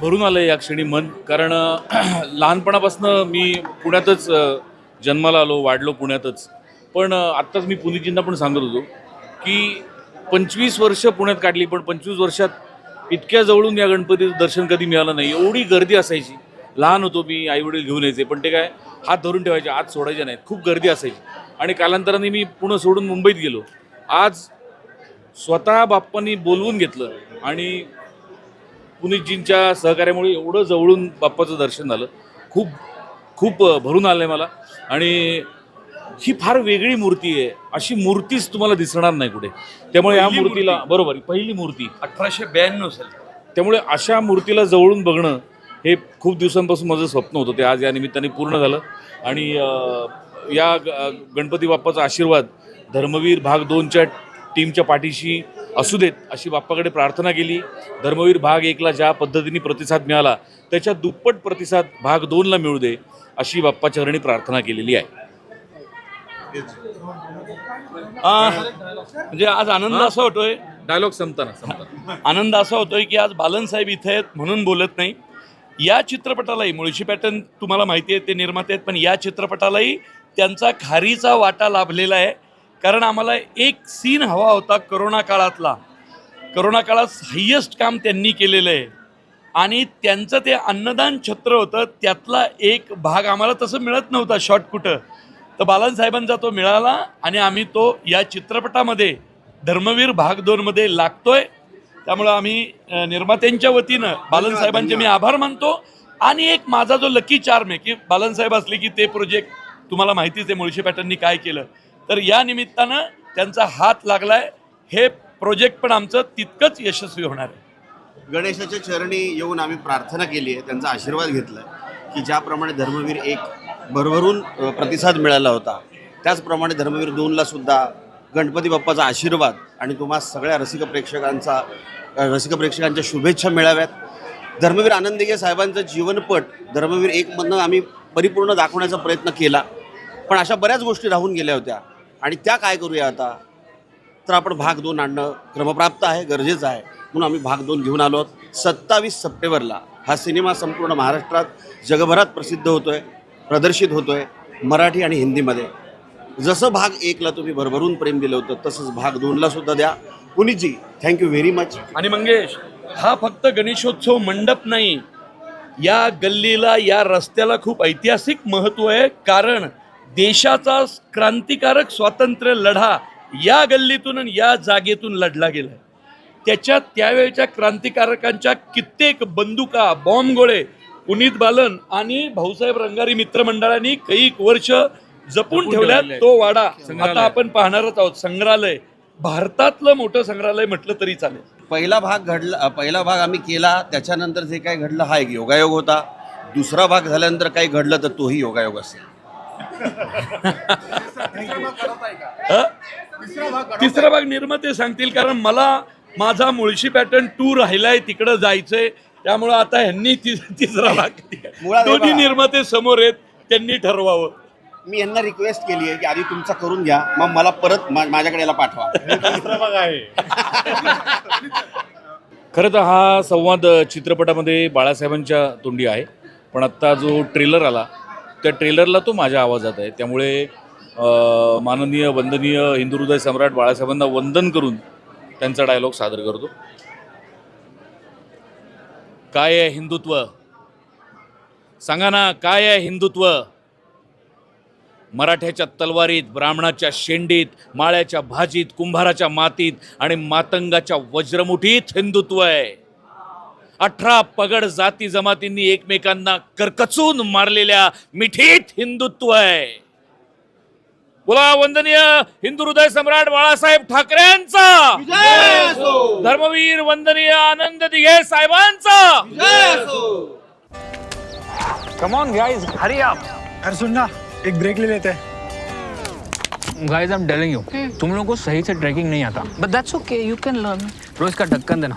भरून आलं या क्षणी मन. कारण लहानपणापासून मी पुण्यातच जन्माला आलो वाढलो पुण्यातच. पण आत्ताच मी पुनीजींना पण सांगत होतो की पंचवीस वर्ष पुण्यात काढली पण पंचवीस वर्षात इतक्या जवळून या गणपतीचं दर्शन कधी मिळालं नाही. एवढी गर्दी असायची. लहान होतो मी आईवडील घेऊन यायचे पण ते काय हात धरून ठेवायचे आत सोडायचे नाहीत. खूप गर्दी असायची. आणि कालांतराने मी पुणे सोडून मुंबईत गेलो. आज स्वतः बाप्पांनी बोलवून घेतलं आणि पुनीतजींच्या सहकार्यामुळे एवढं जवळून बाप्पाचं दर्शन झालं. खूप खूप भरून आलं आहे मला. आणि ही फार वेगळी मूर्ती आहे. अशी मूर्तीच तुम्हाला दिसणार नाही कुठे. त्यामुळे या मूर्तीला मूर्ती. बरोबर पहिली मूर्ती. अठराशे ब्याण्णव साली. त्यामुळे अशा मूर्तीला जवळून बघणं हे खूप दिवसांपासून माझं स्वप्न होतं. ते आज या निमित्ताने पूर्ण झालं. आणि या गणपती बाप्पाचा आशीर्वाद धर्मवीर भाग दोनच्या टीमच्या पाठीशी असू देत अशी बाप्पाकडे प्रार्थना केली. धर्मवीर भाग एकला ज्या पद्धतीने प्रतिसाद मिळाला त्याच्या दुप्पट प्रतिसाद भाग दोनला मिळू दे अशी बाप्पाच्या चरणी प्रार्थना केलेली आहे. म्हणजे आज आनंद असा होतोय? डायलॉग संपताना संपताना. आनंद असा होतोय की आज बालनसाहेब इथे आहेत म्हणून बोलत नाही. या चित्रपटालाही मुळशी पॅटर्न तुम्हाला माहिती आहे ते निर्माते आहेत पण या चित्रपटालाही त्यांचा खारीचा वाटा लाभलेला आहे. कारण आम्हाला एक सीन हवा होता करोना काळातला. करोना काळात हायेस्ट काम त्यांनी केलेलं आहे. आणि त्यांचं ते अन्नदान छत्र होतं त्यातला एक भाग आम्हाला तसं मिळत नव्हता शॉर्ट कुठं. तर बालनसाहेबांचा तो मिळाला आणि आम्ही तो या चित्रपटामध्ये धर्मवीर भाग दोनमध्ये लागतोय. त्यामुळं आम्ही निर्मात्यांच्या वतीनं बालनसाहेबांचे मी आभार मानतो. आणि एक माझा जो लकी चार्म आहे की बालनसाहेब असले की ते प्रोजेक्ट तुम्हाला माहितीच आहे मुळशी पॅटर्ननी काय केलं. तर या निमित्तानं त्यांचा हात लागलाय. हे प्रोजेक्ट पण आमचं तितकंच यशस्वी होणार आहे. गणेशाच्या चरणी येऊन आम्ही प्रार्थना केली आहे त्यांचा आशीर्वाद घेतला की ज्याप्रमाणे धर्मवीर एक भरभरून प्रतिसाद मिळाला होता त्याचप्रमाणे धर्मवीर दोनला सुद्धा गणपती बाप्पाचा आशीर्वाद आणि तुम्हा सगळ्या रसिक प्रेक्षकांचा रसिक प्रेक्षकांच्या शुभेच्छा मिळाव्यात. धर्मवीर आनंदिगे साहेबांचं जीवनपट धर्मवीर एकमधनं आम्ही परिपूर्ण दाखवण्याचा प्रयत्न केला. पण अशा बऱ्याच गोष्टी राहून गेल्या होत्या. आणि त्या काय करूया आता? तर आपण भाग दोन आणणं क्रमप्राप्त आहे गरजेचं आहे. म्हणून आम्ही भाग दोन घेऊन आलो आहोत. सत्तावीस सप्टेंबरला हा सिनेमा संपूर्ण महाराष्ट्रात जगभरात प्रसिद्ध होतोय प्रदर्शित होतोय मराठी आणि हिंदीमध्ये. जसं भाग एकला तुम्ही भरभरून प्रेम दिलं होतं तसंच भाग दोनला सुद्धा द्या. पुनीतजी थँक्यू व्हेरी मच आणि मंगेश हा फक्त गणेशोत्सव मंडप नाही. या गल्लीला या रस्त्याला खूप ऐतिहासिक महत्त्व आहे. कारण देशाचा क्रांतिकारक स्वातंत्र्य लढा या गल्लीतून आणि या जागेतून लढला गेला त्याच्यात त्यावेळच्या क्रांतिकारकांच्या कित्येक बंदुका बॉम्बगोळे पुनीत बालन आणि भाऊसाहेब रंगारी मित्रमंडळांनी कैक वर्ष जपून आहे. तो वाडा. आता आपण पाहणारच आहोत संग्रहालय भारतातलं मोठं संग्रहालय म्हटलं तरी चालेल पहिला भाग घडला पहिला भाग आम्ही केला त्याच्यानंतर जे काय घडलं हा एक योगायोग होता दुसरा भाग झाल्यानंतर काही घडलं तर तोही योगायोग असेल? तिसरा भाग निर्माते सांगतील कारण मला माझा मुळशी पॅटर्न टू राहिलाय तिकडं जायचंय. त्यामुळं आता ह्यांनी तिसरा भाग मुळात दोन्ही. निर्माते समोर आहेत त्यांनी ठरवावं. मी यांना रिक्वेस्ट केली आहे की आधी तुमचा करून घ्या मग मला परत मा- माझ्याकडे याला पाठवा. खरं तर हा संवाद चित्रपटामध्ये बाळासाहेबांच्या तोंडी आहे पण आत्ता जो ट्रेलर आला त्या ट्रेलरला तो माझ्या आवाजात आहे. त्यामुळे माननीय वंदनीय हिंदुहृदय सम्राट बाळासाहेबांना वंदन करून त्यांचा डायलॉग सादर करतो. काय आहे हिंदुत्व? सांगा ना काय आहे हिंदुत्व? मराठ्याच्या तलवारीत ब्राह्मणाच्या शेंडीत माळ्याच्या भाजीत कुंभाराच्या मातीत आणि मातंगाच्या वज्रमुठीत हिंदुत्व आहे. अठरा पगड जाती जमातींनी एकमेकांना करकचून मारलेल्या मिठीत हिंदुत्व आहे. बोला वंदनीय हिंदू हृदय सम्राट बाळासाहेब ठाकरेंचा. धर्मवीर वंदनीय आनंद दिघे साहेबांचा. Come on guys hurry up अरे सुन ना एक ब्रेक ले लेते. हैं guys I am telling you तुम लोगों को सही से ट्रैकिंग नहीं आता. But that's okay, you can learn. तो इसका ढक्कन देना.